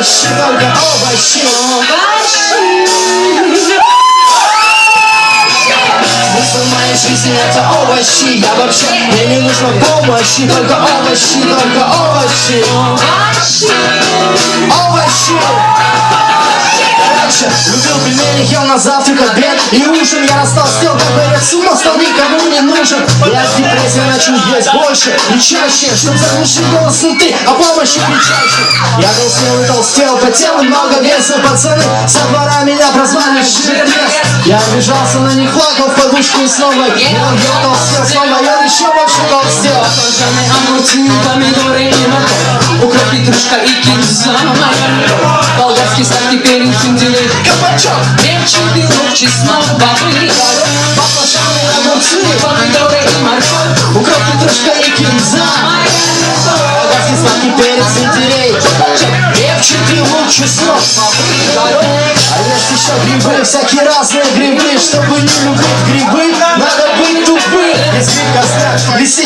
овощи, только овощи. Смысл моей жизни это овощи. Я вообще, мне не нужно помощи. Только овощи, только овощи. Овощи. Раньше любил пельмени, ел на завтрак, обед и ужин. Я растолстел, как стал никому не нужен Я с депрессией начал есть больше и чаще Чтоб заглушить голос внутри, о помощи кричащий Я был смелый, толстел, потел и много веса. Пацаны со двора меня прозвали жирнес Я обижался на них, плакал в подушку и снова ел, ел, толстел Снова ел, еще больше толстел. Баклажаны, огурцы, помидоры и морковь. Укроп, петрушка и кинза, Болгарский сладкий перец, шиндилы, Кабачок, Репчатый лук, чеснок, бобы. Баклажаны, огурцы Помидоры и морковь Укроп, петрушка и кинза Болгарский сладкий перец, сельдерей Репчатый лук, чеснок, А есть еще грибы, всякие разные грибы Чтобы не